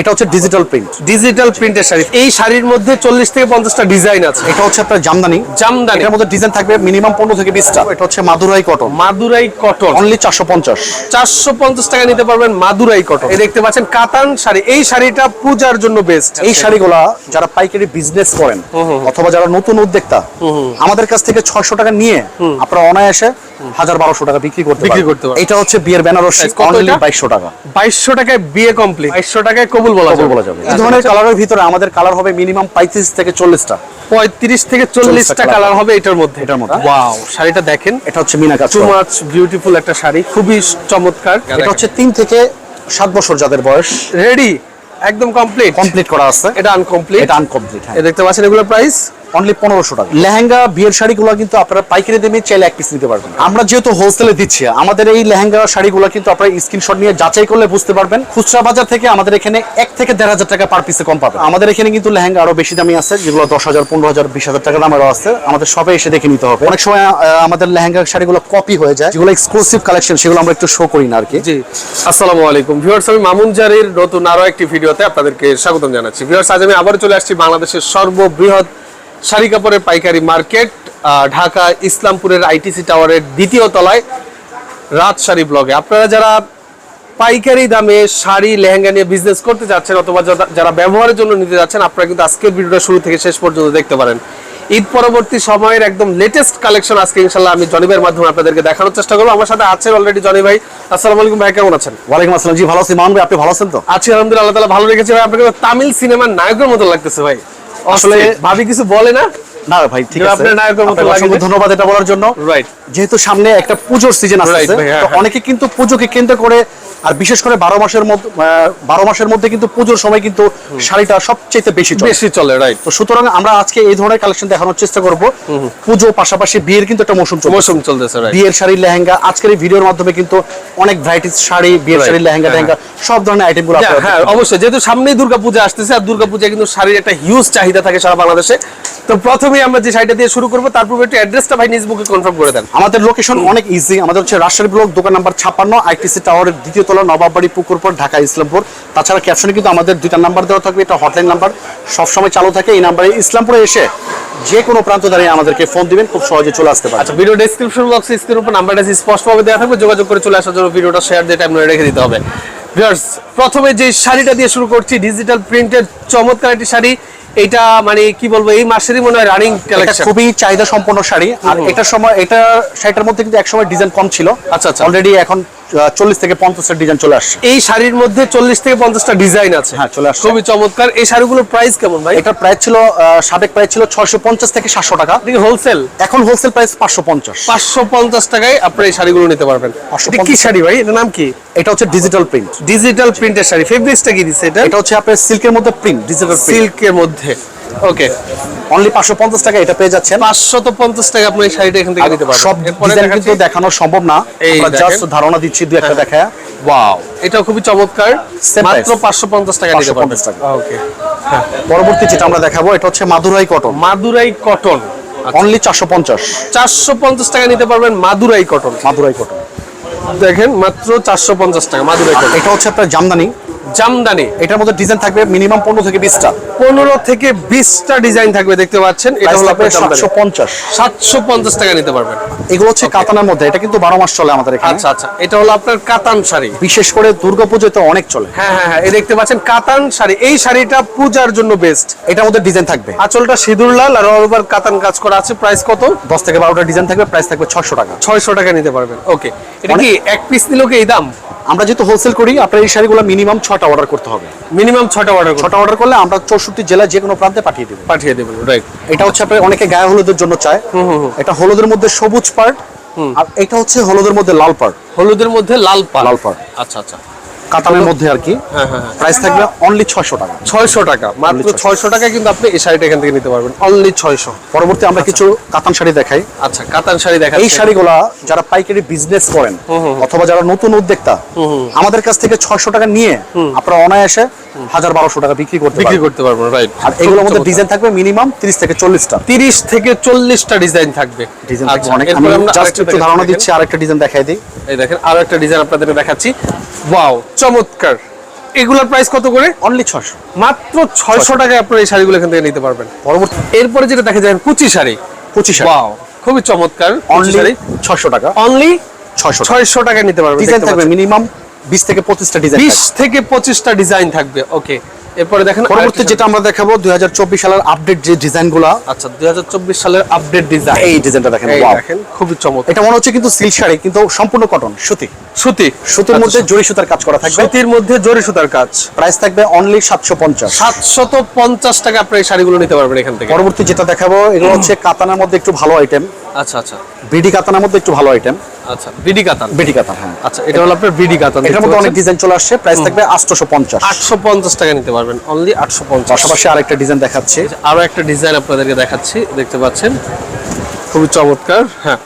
এটা হচ্ছে digital print digital প্রিন্টের শাড়ি। এই শাড়ির মধ্যে চল্লিশ থেকে পঞ্চাশটা ডিজাইন আছে। এটা হচ্ছে আপনার জামদানি। জামদানি। এটার মধ্যে ডিজাইন থাকবে মিনিমাম পনেরো থেকে বিশটা। এটা হচ্ছে Madurai cotton Madurai cotton only চারশো পঞ্চাশ। চারশো পঞ্চাশ টাকা নিতে পারবেন মাদুরাই কটন এই দেখতে পাচ্ছেন কাতান শাড়ি। এই শাড়িটা পূজার জন্য বেস্ট এই শাড়িগুলা যারা পাইকারি বিজনেস করেন অথবা যারা নতুন উদ্যোক্তা আমাদের কাছ থেকে ছয়শো টাকা নিয়ে আপনারা অনায়াসে হাজার বারোশো টাকা বিক্রি করতে বিক্রি করতে। এটা হচ্ছে বিয়ের বেনারসি অনলি বাইশশো টাকা। বাইশশো টাকায় বিয়ে কমপ্লিট বাইশশো টাকায় কবুল বলা যাবে। বলা যাবে। এই ধরনের কালারের ভিতরে আমাদের কালার হবে মিনিমাম পঁয়ত্রিশ থেকে চল্লিশটা। পঁয়ত্রিশ থেকে চল্লিশটা colour। কালার। হবে এটার মধ্যে। এটার মধ্যে। ওয়াও শাড়িটা দেখেন। এটা হচ্ছে মিনা কাজ টু মাচ বিউটিফুল একটা শাড়ি খুবই চমৎকার। এটা হচ্ছে 3 থেকে 7 বছর যাদের বয়স। রেডি একদম কমপ্লিট কমপ্লিট করা আছে। এটা আনকমপ্লিট এটা আনকমপ্লিট হ্যাঁ। দেখতে পাচ্ছেন এগুলোর প্রাইস অনলি পনেরোশো টাকা। লেহেঙ্গা, বিয়ের শাড়িগুলো কিন্তু আপনারা পাইকারি দামে চাইলে এক পিস নিতে পারবেন। আমরা যেহেতু হোলসেলে দিচ্ছি, আমাদের এই লেহেঙ্গা শাড়িগুলো কিন্তু আপনারা স্ক্রিনশট নিয়ে যাচাই করলে বুঝতে পারবেন। খুচরা বাজার থেকে আমাদের এখানে এক থেকে দেড় হাজার টাকা পার পিসে কম পাবেন। আমাদের এখানে কিন্তু লেহেঙ্গা আরও বেশি দামি আছে, যেগুলো দশ হাজার, পনেরো হাজার, বিশ হাজার টাকা দামেরও আছে। আমাদের সবাই এসে দেখে নিতে হবে। অনেক সময় আমাদের লেহেঙ্গা শাড়িগুলো কপি হয়ে যায়, যেগুলো এক্সক্লুসিভ কালেকশন সেগুলো আমরা একটু শো করি না আর কি। জি। আসসালামু আলাইকুম। ভিউয়ার্স আমি মামুন জারির নতুন আরও একটি ভিডিওতে আপনাদেরকে স্বাগতম জানাচ্ছি। ভিউয়ার্স আজ আমি আবার চলে আসছি বাংলাদেশের সর্ববৃহৎ শাড়ি কাপড়ের পাইকারি মার্কেট আহ, ঢাকা ইসলামপুরের আইটিসি টাওয়ারের দ্বিতীয় তলায় রাত শাড়ি ব্লগে। আপনারা যারা পাইকারি দামে শাড়ি লেহেঙ্গা নিয়ে বিজনেস করতে যাচ্ছেন অথবা যারা- ব্যবহারের জন্য নিতে যাচ্ছেন আপনারা কিন্তু আজকের ভিডিওটা শুরু থেকে শেষ পর্যন্ত দেখতে পারেন। ঈদ পরবর্তী সময়ের একদম লেটেস্ট কালেকশন আজকে ইনশাল্লাহ আমি জনি ভাইয়ের মাধ্যমে আপনাদেরকে দেখানোর চেষ্টা করব। আমার সাথে আছেন অলরেডি জনি ভাই আসসালামু আলাইকুম ভাই কেমন আছেন? ওয়ালাইকুম আসসালাম। জি ভালো আছি। মামুন ভাই আপনি ভালো আছেন তো? আছি আলহামদুলিল্লাহ আল্লাহ তাআলা ভালো রেখেছে ভাই। আপনাকে তামিল সিনেমার নায়কের মতো লাগতেছে ভাই। আসলে ভাবি কিছু বলে না না ভাই ঠিক আছে আপনার নায়কের মতো লাগে। ধন্যবাদ এটা বলার জন্য রাইট যেহেতু সামনে একটা পুজোর সিজন আসছে। অনেকে কিন্তু পুজোকে কেন্দ্র করে আর বিশেষ করে বারো মাসের মধ্যে বারো মাসের মধ্যে কিন্তু পুজোর সময় কিন্তু শাড়িটা সবচেয়ে বেশি বেশি চলে রাইট তো সুতরাং আমরা আজকে এই ধরনের কালেকশন দেখানোর চেষ্টা করব। পুজো পাশাপাশি বিয়ের কিন্তু একটা মৌসুম চলছে মৌসুম চলতেছে বিয়ের শাড়ি লেহেঙ্গা আজকের এই ভিডিওর মাধ্যমে কিন্তু অনেক ভ্যারাইটিস শাড়ি বিয়ের শাড়ি লেহেঙ্গা হ্যাঁ, লেহেঙ্গা সব ধরনের আইটেমগুলো হ্যাঁ অবশ্যই। যেহেতু সামনেই দুর্গাপূজা আসতেছে আর দুর্গাপূজা কিন্তু শাড়ির একটা হিউজ চাহিদা থাকে সারা বাংলাদেশে। তো প্রথমেই আমরা যে শাড়িটা দিয়ে শুরু করব তার পূর্বে একটু অ্যাড্রেসটা ভাই নিজ কনফার্ম করে দেন। আমাদের লোকেশন অনেক ইজি আমাদের হচ্ছে রাজশাহী ব্লক দোকান নাম্বার ছাপ্পান্ন আইটিসি টাওয়ারের দ্বিতীয় তলা নবাববাড়ি পুকুরপুর ঢাকা ইসলামপুর। তাছাড়া ক্যাপশনে কিন্তু আমাদের দুইটা নাম্বার দেওয়া থাকবে এটা হটলাইন নাম্বার সবসময় চালু থাকে এই নাম্বারে ইসলামপুরে এসে যে কোনো প্রান্ত দাঁড়িয়ে আমাদেরকে ফোন দিবেন খুব সহজে চলে আসতে পারে আচ্ছা ভিডিও ডেসক্রিপশন বক্সে স্ক্রিনের উপর নাম্বারটা স্পষ্টভাবে দেওয়া থাকবে যোগাযোগ করে চলে আসার জন্য ভিডিওটা শেয়ার দিয়ে টাইম রেখে দিতে হবে। ভিউয়ার্স প্রথমে যে শাড়িটা দিয়ে শুরু করছি ডিজিটাল প্রিন্টের চমৎকার একটি শাড়ি। এটা মানে কি বলব এই মাসেরই মনে হয় রানিং কালেকশন খুবই চাহিদা সম্পন্ন শাড়ি। আর এটার সময় এটা শাড়িটার মধ্যে কিন্তু একসময় ডিজাইন কম ছিল। আচ্ছা, আচ্ছা। অলরেডি এখন চল্লিশ থেকে পঞ্চাশের ডিজাইন চলে আসছে। এই শাড়ির মধ্যে চল্লিশ থেকে পঞ্চাশটা ডিজাইন আছে। হ্যাঁ, চলে আসছে। খুবই চমৎকার। এই শাড়িগুলোর প্রাইস কেমন ভাই? এটার প্রাইস ছিল সাবেক প্রাইস ছিল ছয়শো পঞ্চাশ থেকে সাতশো টাকা। হোলসেল এখন হোলসেল প্রাইস পাঁচশো পঞ্চাশ। পাঁচশো পঞ্চাশ টাকায় আপনি এই শাড়িগুলো নিতে পারবেন। 550 কি শাড়ি ভাই? এটার নাম কি? এটা হচ্ছে ডিজিটাল প্রিন্ট ডিজিটাল প্রিন্টের শাড়ি। ফেব্রিক্সটা কি দিচ্ছে এটা? এটা হচ্ছে আপনার সিল্কের মধ্যে প্রিন্ট ডিজিটাল সিল্কের মধ্যে। ওকে অনলি পাঁচশো পঞ্চাশ টাকা এটা পেয়ে যাচ্ছেন। পাঁচশত পঞ্চাশ টাকা আপনি এই শাড়িটা এখান থেকে নিতে পারবেন। সব ডিজাইন কিন্তু দেখানো সম্ভব না। আমরা জাস্ট ধারণা দিচ্ছি দু একটা দেখায়। ওয়াও এটাও খুবই চমৎকার। মাত্র price। পাঁচশো পঞ্চাশ টাকা নিতে পারবেন। ওকে পরবর্তী যেটা আমরা দেখাবো এটা হচ্ছে Madurai cotton Madurai cotton only চারশো পঞ্চাশ। চারশো পঞ্চাশ টাকা নিতে পারবেন মাদুরাই কটন মাদুরাই কটন দেখেন মাত্র চারশো পঞ্চাশ টাকা মাদুরাই কটন এটা হচ্ছে আপনার জামদানি। জামদানি। এটার মধ্যে ডিজাইন থাকবে মিনিমাম পনেরো থেকে বিশটা। পনেরো থেকে বিশটা ডিজাইন থাকবে দেখতে পাচ্ছেন। এটা হলো আপনার সাতশো পঞ্চাশ। সাতশো পঞ্চাশ টাকা নিতে পারবেন। এগুলো হচ্ছে কাতানের মধ্যে এটা কিন্তু বারো মাস চলে আমাদের এখানে। আচ্ছা আচ্ছা। এটা হলো আপনার কাতান শাড়ি। বিশেষ করে দুর্গাপুজোয় তো অনেক চলে। হ্যাঁ হ্যাঁ হ্যাঁ এই দেখতে পাচ্ছেন কাতান শাড়ি। এই শাড়িটা পূজার জন্য বেস্ট এটার মধ্যে ডিজাইন থাকবে। আঁচলটা সিঁদুর লাল আর অল ওভার কাতান কাজ করা আছে। প্রাইস কত? দশ থেকে বারোটা ডিজাইন থাকবে প্রাইস থাকবে ছশো টাকা। ছয়শো টাকা নিতে পারবেন। ওকে এটা কি এক পিস নিলেও কি এই দাম? আমরা যেহেতু হোলসেল করি আপনার এই শাড়িগুলো মিনিমাম ছটা অর্ডার করতে হবে। মিনিমাম ছটা অর্ডার ছটা অর্ডার করলে আমরা চৌষট্টি জেলায় যে কোনো প্রান্তে পাঠিয়ে দেবো। পাঠিয়ে দেবো রাইট এটা হচ্ছে আপনার অনেকে গায়ে হলুদের জন্য চায়। এটা হলুদের মধ্যে সবুজ পার্ট আর এটা হচ্ছে হলুদের মধ্যে লাল পার্ট হলুদের মধ্যে লাল পার্ট লাল পার্ট আচ্ছা আচ্ছা। কাতানের মধ্যে আর কি। প্রাইস থাকবে অনলি ছয়শো টাকা। ছয়শো টাকা মাত্র ছয়শো। টাকা কিন্তু আপনি এই শাড়িটা এখান থেকে নিতে পারবেন। অনলি ছয়শো। পরবর্তী আমরা কিছু কাতান শাড়ি দেখাই। আচ্ছা কাতান শাড়ি দেখা এই শাড়িগুলা যারা পাইকারি বিজনেস করেন অথবা যারা নতুন উদ্যোক্তা আমাদের কাছ থেকে ছয়শো টাকা নিয়ে আপনারা অনায়াসে হাজার বারোশো টাকা বিক্রি করতে বিক্রি করতে পারবেন রাইট আর এগুলোর মধ্যে ডিজাইন থাকবে মিনিমাম তিরিশ থেকে চল্লিশটা। তিরিশ থেকে চল্লিশটা ডিজাইন থাকবে। ডিজাইন আচ্ছা, অনেক এরপরে আমি জাস্ট একটু ধারণা। দিচ্ছি আরেকটা ডিজাইন দেখাই দিই। এই দেখেন আরও একটা ডিজাইন আপনাদের দেখাচ্ছি। ওয়াও চমৎকার। এগুলোর প্রাইস কত করে? অনলি ছশো মাত্র ছয়শো টাকায় আপনারা এই শাড়িগুলো এখান থেকে নিতে পারবেন। পরবর্তী এরপরে যেটা দেখা যায় কুচি শাড়ি। পঁচিশ ওয়াও খুবই চমৎকার কুচি অনলি শাড়ি। ছশো টাকা। অনলি ছয়শো ছয়শো টাকায় নিতে পারবেন ডিজাইন থাকবে মিনিমাম বিশ থেকে পঁচিশটা ডিজাইন বিশ থেকে পঁচিশটা ডিজাইন থাকবে ওকে এরপরে দেখেন পরবর্তী যেটা আমরা দেখাবো দুই সালের আপডেট যে ডিজাইনগুলো আচ্ছা দুই সালের আপডেট ডিজাইন এই ডিজাইনটা দেখেন দেখেন খুবই চমৎকার। এটা মনে হচ্ছে কিন্তু সিল্ক শাড়ি কিন্তু সম্পূর্ণ কটন সুতি। সুতি। সুতির আচ্ছা, মধ্যে জরি সুতার কাজ করা থাকবে। সুতির মধ্যে জরি সুতার কাজ। প্রাইস থাকবে অনলি সাতশো পঞ্চাশ। সাতশত পঞ্চাশ টাকা আপনি এই শাড়িগুলো নিতে পারবেন এখান থেকে। পরবর্তী যেটা দেখাবো এগুলো হচ্ছে কাতানার মধ্যে একটু ভালো আইটেম আচ্ছা আচ্ছা। বিডি কাতানার মধ্যে একটু ভালো আইটেম আচ্ছা বিডি কাতান। বিডি কাতান হ্যাঁ। আচ্ছা এটা হলো আপনার বিডি কাতান এটার মধ্যে অনেক ডিজাইন চলে আসছে প্রাইস থাকবে আটশোশো পঞ্চাশ। আটশো পঞ্চাশ টাকা নিতে পারবেন অনলি আটশো পঞ্চাশ। পাশাপাশি আরেকটা ডিজাইন দেখাচ্ছি। আরও একটা ডিজাইন আপনাদেরকে দেখাচ্ছি দেখতে পাচ্ছেন? খুবই চমৎকার হ্যাঁ।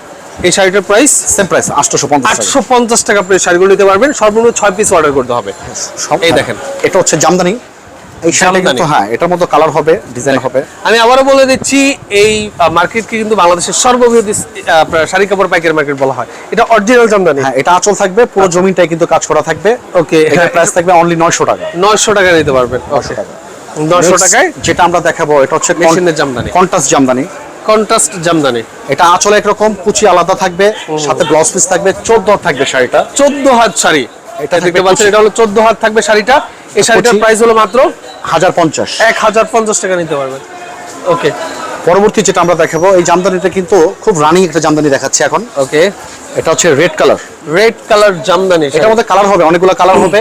এই শাড়িটার প্রাইস সেম প্রাইস আটশোশো পঞ্চাশ আটশো পঞ্চাশ টাকা আপনি শাড়িগুলো নিতে পারবেন সর্বনিম্ন ছয় পিস অর্ডার করতে হবে। এই দেখেন। এটা হচ্ছে জামদানি। এই শাড়িটা কিন্তু হ্যাঁ এটার মধ্যে কালার হবে ডিজাইন হবে। আমি আবারও বলে দিচ্ছি এই মার্কেটকে কিন্তু বাংলাদেশের সর্ববৃহৎ আপনার শাড়ি কাপড় পাইকারি মার্কেট বলা হয়। এটা অরিজিনাল জামদানি। হ্যাঁ এটা আঁচল থাকবে পুরো জমিনটাই কিন্তু কাজ করা থাকবে। ওকে প্রাইস থাকবে অনলি নয়শো টাকা। নয়শো টাকা নিতে পারবেন। নয়শো টাকা। নয়শো Next, টাকায়? যেটা আমরা দেখাবো এটা হচ্ছে মেশিনের জামদানি। কন্টাস জামদানি। কন্ট্রাস্ট জামদানি। এটা আঁচল একরকম কুচি আলাদা থাকবে সাথে ব্লাউজ পিস থাকবে চোদ্দ থাকবে শাড়িটা। চোদ্দ হাত শাড়ি। এটা এটা দেখতে থাকবে পাচ্ছেন এটা হলো চোদ্দ হাত থাকবে শাড়িটা। এই শাড়িটার প্রাইস হলো মাত্র হাজার পঞ্চাশ। এক হাজার পঞ্চাশ টাকা নিতে পারবেন। ওকে। পরবর্তী যেটা আমরা দেখাবো এই জামদানিটা কিন্তু খুব রানিং একটা জামদানি দেখাচ্ছে এখন। ওকে। এটা হচ্ছে red colour red colour jamdani এটার মধ্যে কালার হবে অনেকগুলো কালার হবে।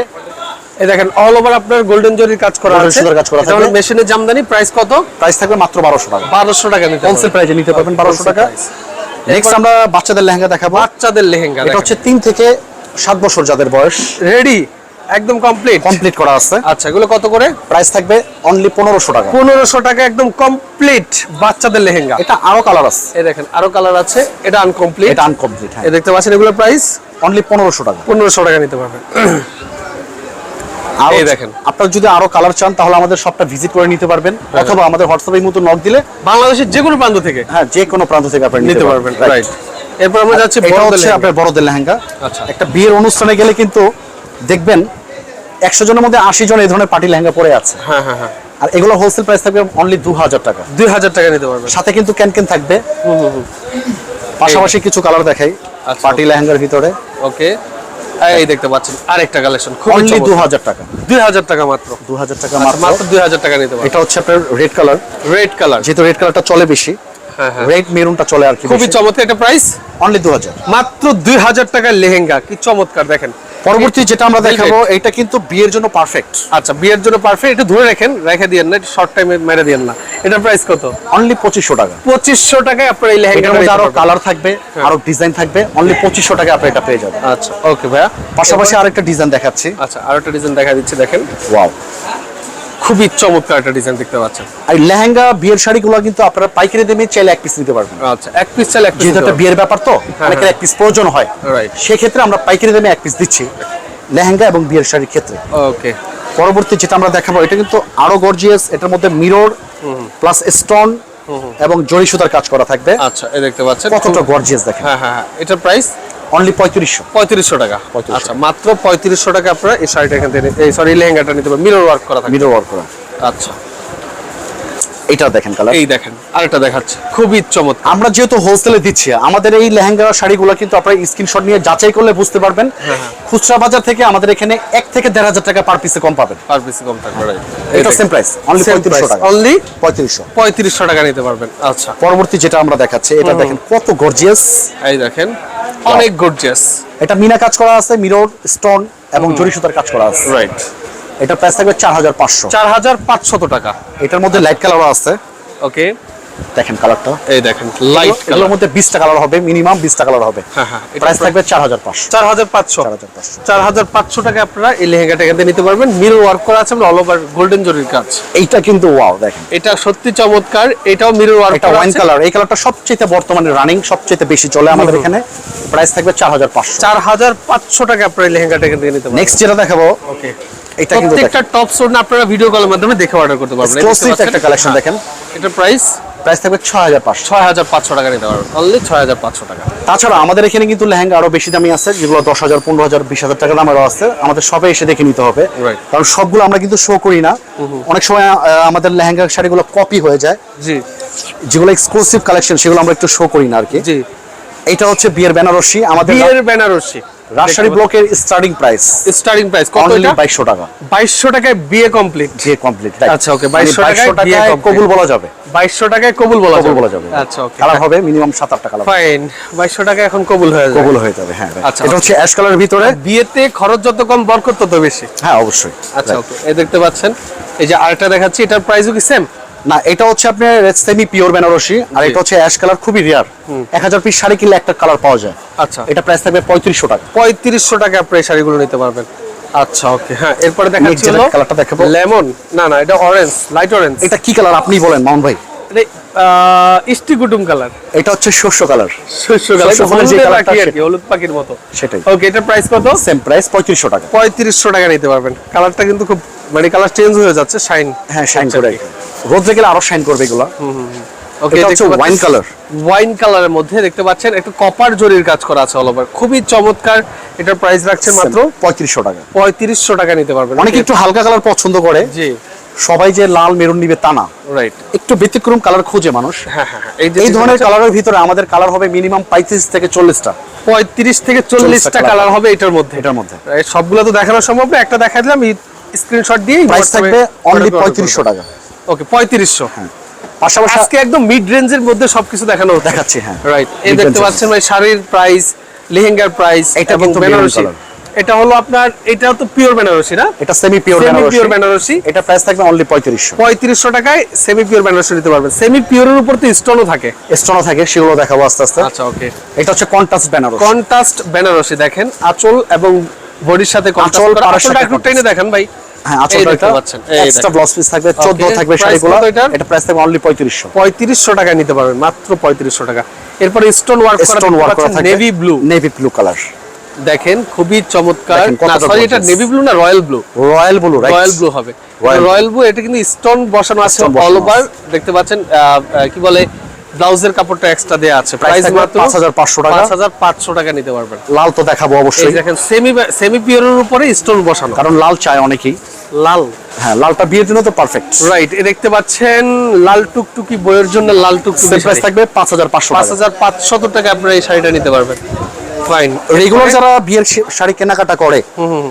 এই দেখেন অল ওভার আপনার গোল্ডেন জরির কাজ করা আছে। সুতার কাজ করা হলো থাকবে। মেশিনের জামদানি প্রাইস কত? প্রাইস থাকবে মাত্র বারোশো টাকা। বারোশো টাকা নিতে হোলসেল প্রাইসে নিতে পারবেন বারোশো টাকা। price। নেক্সট আমরা বাচ্চাদের লেহেঙ্গা দেখাবো। বাচ্চাদের লেহেঙ্গা এটা হচ্ছে তিন থেকে সাত বছর যাদের বয়স। রেডি একদম কমপ্লিট কমপ্লিট করা আছে। আচ্ছা এগুলো কত করে? প্রাইস থাকবে অনলি পনেরোশো টাকা। পনেরোশো টাকা একদম কমপ্লিট বাচ্চাদের লেহেঙ্গা। এটা আরও কালার আছে। এই দেখেন আরও কালার আছে। এটা আনকমপ্লিট এটা আনকমপ্লিট হ্যাঁ। এই দেখতে পাচ্ছেন এগুলো প্রাইস অনলি পনেরোশো টাকা। পনেরোশো টাকা নিতে পারবেন। এই দেখেন। আপনারা যদি আরও কালার চান তাহলে আমাদের শপটা ভিজিট করে নিতে পারবেন। হ্যাঁ। অথবা আমাদের হোয়াটসঅ্যাপে এই মতো নক দিলে বাংলাদেশের যে কোনো প্রান্ত থেকে। হ্যাঁ যে কোনো প্রান্ত থেকে আপনি নিতে পারবেন. রাইট এরপর আমরা যাচ্ছি বড়দের হচ্ছে লেহেঙ্গা। আপনার বড়দের লেহেঙ্গা। আচ্ছা। একটা বিয়ের অনুষ্ঠানে গেলে কিন্তু দেখবেন একশো জনের মধ্যে আশি জন এই ধরনের পার্টি লেহেঙ্গা পরে আছে। হ্যাঁ হ্যাঁ হ্যাঁ। আর এগুলো হোলসেল প্রাইস থাকবে অনলি দু হাজার টাকা। দুই হাজার টাকা নিতে পারবেন। সাথে কিন্তু ক্যান ক্যান থাকবে। পাশাপাশি কিছু কালার দেখাই আচ্ছা। পার্টি লেহেঙ্গার ভিতরে। ওকে। এই দেখতে পাচ্ছেন আরেকটা কালেকশন খুব অনলি দু হাজার টাকা। দুই হাজার টাকা মাত্র। দু হাজার টাকা আচ্ছা, মাত্র। মাত্র দুই হাজার টাকা নিতে পারবেন। এটা হচ্ছে আপনার রেড কালার রেড কালার যেহেতু রেড কালারটা চলে বেশি। হ্যাঁ হ্যাঁ। রেড মেরুনটা চলে আর কি খুবই চমৎকার। এটা প্রাইস অনলি দু হাজার মাত্র দুই হাজার টাকার লেহেঙ্গা কি চমৎকার দেখেন। পরবর্তী যেটা আমরা। দেখাবো এটা কিন্তু বিয়ের জন্য পারফেক্ট আচ্ছা বিয়ের জন্য পারফেক্ট একটু ধরে রাখেন রেখে দিয়েন না শর্ট টাইমে মেরে দিয়েন না। এটার প্রাইস কত? অনলি পঁচিশশো টাকা। পঁচিশশো টাকায় আপনার এই এটার লেহেঙ্গাটা মধ্যে আরও কালার থাকবে আরও ডিজাইন থাকবে অনলি পঁচিশশো টাকা আপনি এটা পেয়ে যাবেন। আচ্ছা ওকে ভাইয়া। পাশাপাশি আরেকটা ডিজাইন দেখাচ্ছি। আচ্ছা আর একটা ডিজাইন দেখা দিচ্ছি দেখেন। ওয়াও খুবই চমৎকার একটা ডিজাইন দেখতে পাচ্ছেন। আর লেহেঙ্গা বিয়ের শাড়িগুলো কিন্তু আপনারা পাইকারি দামে চাইলে এক পিস নিতে পারবেন। আচ্ছা এক পিস চাল এক পিস যেহেতু একটা বিয়ের ব্যাপার তো অনেকের এক পিস প্রয়োজন হয়। Right. সেক্ষেত্রে আমরা পাইকারি দামে এক পিস দিচ্ছি লেহেঙ্গা এবং বিয়ের শাড়ির ক্ষেত্রে। ওকে পরবর্তী যেটা আমরা দেখাবো এটা কিন্তু আরও গর্জিয়াস এটার মধ্যে মিরর প্লাস স্টোন এবং জরি সুতার কাজ করা থাকবে। আচ্ছা এই দেখতে পাচ্ছেন। কতটা গর্জিয়াস দেখেন। হ্যাঁ হ্যাঁ হ্যাঁ। এটার প্রাইস অনলি পঁয়ত্রিশশো। পঁয়ত্রিশশো টাকা। আচ্ছা মাত্র পঁয়ত্রিশশো টাকা আপনারা এই শাড়িটা এখান থেকে এই সরি লেহেঙ্গাটা নিতে পারবেন। মিরর ওয়ার্ক করা থাকে। মিরর ওয়ার্ক করা। আচ্ছা। এটা দেখেন কালার এই দেখেন আরেকটা দেখাচ্ছে। খুবই চমৎকার। আমরা যেহেতু হোলসেলে দিচ্ছি আমাদের এই লেহেঙ্গা শাড়িগুলো কিন্তু আপনারা স্ক্রিনশট নিয়ে যাচাই করলে বুঝতে পারবেন। হ্যাঁ, খুচরা বাজার থেকে আমাদের এখানে এক থেকে দেড় হাজার টাকা পার পিসে কম পাবেন। পার পিস কম থাকবে এটা সেম প্রাইস অনলি পঁয়ত্রিশশো টাকা। অনলি পঁয়ত্রিশশো। পঁয়ত্রিশশো টাকা নিতে পারবেন। আচ্ছা। পরবর্তী যেটা আমরা দেখাচ্ছি এটা দেখেন কত গর্জিয়াস এই দেখেন। অনেক গর্জিয়াস এটা মিনা কাজ করা আছে মিরর স্টোন এবং জরি সুতার কাজ করা আছে। রাইট এটা প্রাইস থাকবে চার হাজার পাঁচশো। চার হাজার পাঁচশত টাকা। এটার মধ্যে লাইট কালারও আছে। ওকে দেখেন কালারটা এই দেখেন লাইট কালার মধ্যে বিশটা কালার হবে মিনিমাম বিশটা কালার হবে। হ্যাঁ হ্যাঁ প্রাইস থাকবে চার হাজার পাঁচশো। চার হাজার পাঁচশো। চার হাজার পাঁচশো। চার হাজার পাঁচশো টাকা আপনারা এই লেহেঙ্গাটা এখান থেকে নিতে পারবেন। মিরর ওয়ার্ক করা আছে অল ওভার গোল্ডেন জরির কাজ। এইটা কিন্তু ওয়াও দেখেন। এটা সত্যি চমৎকার এটাও মিরর ওয়ার্ক এটা ওয়াইন কালার এই কালারটা সবচেয়ে বর্তমানে রানিং সবচেয়ে বেশি চলে আমাদের এখানে। প্রাইস থাকবে চার হাজার পাঁচশো। চার হাজার পাঁচশো টাকা আপনারা এই লেহেঙ্গাটা এখান থেকে নিতে পারবেন। নেক্সট যেটা দেখাবো ওকে এটা কিন্তু প্রত্যেকটা টপ সোড আপনারা ভিডিও কলের মাধ্যমে দেখে অর্ডার করতে পারবেন। পাচ্ছেন? একটা হ্যাঁ। দেখেন। এটা প্রাইস প্রাইস থাকবে ছয় হাজার পাঁচশো ছয় হাজার পাঁচশো টাকা নিতে পারবেন অনলি ছয় হাজার পাঁচশো টাকা। তাছাড়া আমাদের এখানে কিন্তু লেহেঙ্গা আরও বেশি দামি আছে যেগুলো দশ হাজার পনেরো হাজার বিশ হাজার টাকা দামেরও আছে। আমাদের সবে এসে দেখে নিতে হবে. কারণ সবগুলো আমরা কিন্তু শো করি না। অনেক সময় আমাদের লেহেঙ্গা শাড়িগুলো কপি হয়ে যায়। জি। যেগুলো এক্সক্লুসিভ কালেকশন সেগুলো আমরা একটু শো করি না আর কি। জি। এটা হচ্ছে বিয়ের বেনারসি। আমাদের বিয়ের বেনারসি। রাজশাহী ব্লকের স্টার্টিং প্রাইস স্টার্টিং প্রাইস কত এটা? বাইশশো টাকা। বাইশশো টাকায় বিয়ে কমপ্লিট যে কমপ্লিট আচ্ছা, okay, 2200 টাকায়। কবুল বলা যাবে। বাইশশো টাকায় কবুল বলা কবুল যাবে। বলা যাবে। আচ্ছা ওকে কালার হবে মিনিমাম সাত আট টাকা ফাইন বাইশশো টাকা এখন কবুল হয়ে যাবে কবুল হয়ে যাবে হ্যাঁ আচ্ছা, এটা হচ্ছে অ্যাশ কালারের ভিতরে। বিয়েতে খরচ যত কম বরকত তত বেশি। হ্যাঁ অবশ্যই আচ্ছা ওকে এই দেখতে পাচ্ছেন। এই যে আরেকটা দেখাচ্ছি এটার প্রাইসও কি সেম না এটা হচ্ছে আপনার সেমি পিওর বেনারসি আর এটা হচ্ছে অ্যাশ কালার খুবই রেয়ার এক হাজার পিস শাড়ি কিনলে একটা কালার পাওয়া যায়। আচ্ছা। এটা প্রাইস থাকবে পঁয়ত্রিশশো টাকা। পঁয়ত্রিশশো টাকা আপনি এই শাড়িগুলো নিতে পারবেন। আচ্ছা ওকে হ্যাঁ এরপরে কালারটা দেখাবো। লেমন না না এটা অরেঞ্জ লাইট অরেঞ্জ এটা কি কালার আপনি বলেন মামুন ভাই? কালার এটা হচ্ছে শস্য কালার শস্য কালার যে কালারটা হলুদ পাখির মতো। সেটাই। ওকে এটার প্রাইস কত? সেম প্রাইস পঁয়ত্রিশশো টাকা। পঁয়ত্রিশশো টাকা নিতে পারবেন। কালারটা কিন্তু খুব মানে কালার চেঞ্জ হয়ে যাচ্ছে শাইন হ্যাঁ শাইন করে রোদ্রে গেলে আরও শাইন করবে এগুলো। ওকে ওয়াইন কালারের মধ্যে দেখতে পাচ্ছেন একটু কপার জরির কাজ করা আছে অল ওভার খুবই চমৎকার এটার প্রাইস রাখছেন মাত্র পঁয়ত্রিশশো টাকা। পঁয়ত্রিশশো টাকা নিতে পারবেন। অনেকে একটু হালকা কালার পছন্দ করে। জি। সবাই যে লাল মেরুন নিবে তা না। রাইট একটু ব্যতিক্রম কালার খোঁজে মানুষ। হ্যাঁ হ্যাঁ হ্যাঁ। এই এই ধরনের কালারের ভিতরে আমাদের কালার হবে মিনিমাম পঁয়ত্রিশ থেকে চল্লিশটা। পঁয়ত্রিশ থেকে চল্লিশটা colour কালার হবে এটার মধ্যে। এটার মধ্যে। সবগুলো তো দেখানো সম্ভব না একটা দেখা দিলাম স্ক্রিনশট দিয়ে প্রাইস থাকবে অনলি পঁয়ত্রিশশো টাকা। ওকে পঁয়ত্রিশশো। পাশাপাশি আজকে একদম মিড রেঞ্জের মধ্যে সবকিছু দেখানো দেখাচ্ছি হ্যাঁ। রাইট এই দেখতে পাচ্ছেন ভাই শাড়ির প্রাইস লেহেঙ্গার প্রাইস এটা কিন্তু বেনারসি এটা হলো আপনার এটা তো পিওর বেনারসি না? এটা semi pure Benarasi pure Benarasi এটা প্রাইস থাকবে অনলি পঁয়ত্রিশশো। পঁয়ত্রিশশো টাকায় সেমি পিওর বেনারসি নিতে পারবেন। সেমি পিওরের উপর তো স্টোনও থাকে। স্টোনও থাকে সেগুলো দেখাবো আস্তে আস্তে। আচ্ছা ওকে এটা হচ্ছে কন্টাস্ট বেনারস কন্ট্রাস্ট বেনারসি দেখেন আঁচল এবং বডির সাথে কন্ট্রাস্ট আঁচলটা একটু টেনে দেখেন ভাই। হ্যাঁ এই দেখতে পাচ্ছেন, এক্সট্রা দেখেন। ব্লাউজ পিস থাকবে 14 থাকবে শাড়িগুলো। এটা প্রাইস থাকবে অনলি 3500 পঁয়ত্রিশশো টাকা নিতে পারবেন মাত্র পঁয়ত্রিশশো টাকা। এরপরে স্টোন ওয়ার্ক করা স্টোন ওয়ার্ক করা থাকবে navy blue navy blue colour দেখেন খুবই চমৎকার। না সরি এটা নেভি ব্লু না royal blue royal blue royal blue হবে। রয়্যাল ব্লু এটা কিন্তু স্টোন বসানো আছে অল ওভার দেখতে পাচ্ছেন কি বলে ব্লাউজের কাপড়টা এক্সট্রা দেয়া আছে। প্রাইস মাত্র 5500 টাকা। 5500 টাকা নিতে পারবেন। লাল তো দেখাবো অবশ্যই। এই দেখেন সেমি সেমি পিওরের উপরে স্টোন বসানো। কারণ লাল চায় অনেকেই। লাল। হ্যাঁ লালটা বিয়ের জন্য তো পারফেক্ট রাইট এ দেখতে পাচ্ছেন লাল টুকটুকি বইয়ের জন্য লাল টুকটুকি প্রাইস থাকবে 5500 পাঁচ টাকা। হাজার পাঁচশত টাকা আপনারা এই শাড়িটা নিতে পারবেন। ফাইন রেগুলার যারা বিয়ের শাড়ি কেনাকাটা করে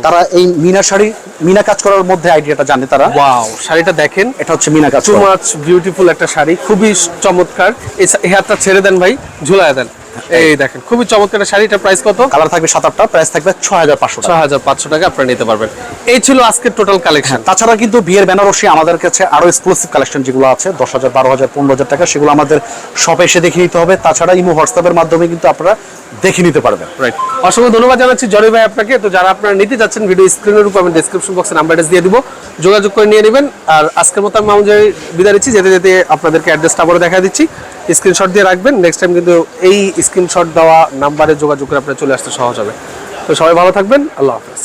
তারা এই মিনা শাড়ি মিনা কাজ করার মধ্যে আইডিয়াটা জানে তারা। ওয়াও শাড়িটা দেখেন। এটা হচ্ছে মিনা কাজ টু মাচ বিউটিফুল একটা শাড়ি খুবই চমৎকার। এই হাতটা ছেড়ে দেন ভাই ঝুলায় দেন। এই দেখেন খুবই চমৎকার শাড়িটার প্রাইস কত? কালার থাকবে সাত আটটা প্রাইস থাকবে ছয় হাজার পাঁচশো টাকা। ছয় হাজার পাঁচশো টাকা আপনারা নিতে পারবেন। এই ছিল আজকের টোটাল কালেকশন তাছাড়া কিন্তু বিয়ের বেনারসি আমাদের কাছে আরও এক্সক্লুসিভ কালেকশন যেগুলো আছে দশ হাজার বারো হাজার পনেরো হাজার টাকা সেগুলো আমাদের শপে এসে দেখে নিতে হবে। তাছাড়া ইমো হোয়াটসঅ্যাপের মাধ্যমে কিন্তু আপনারা দেখে নিতে পারবেন। রাইট অসংখ্য ধন্যবাদ জানাচ্ছি জরি ভাই আপনাকে। তো যারা আপনারা নিতে যাচ্ছেন ভিডিও স্ক্রিনের উপর আমি ডেসক্রিপশন বক্সে নাম্বার দিয়ে দিব। যোগাযোগ করে নিয়ে নেবেন। আর আজকের মতো আমি বিদায় দিচ্ছি যেতে যেতে আপনাদেরকে অ্যাড্রেসটা আবারও দেখা দিচ্ছি। স্ক্রিনশট দিয়ে রাখবেন। নেক্সট টাইম কিন্তু এই স্ক্রিনশট দেওয়া নাম্বারে যোগাযোগ করে আপনার চলে আসতে সহজ হবে। তো সবাই ভালো থাকবেন। আল্লাহ হাফেজ।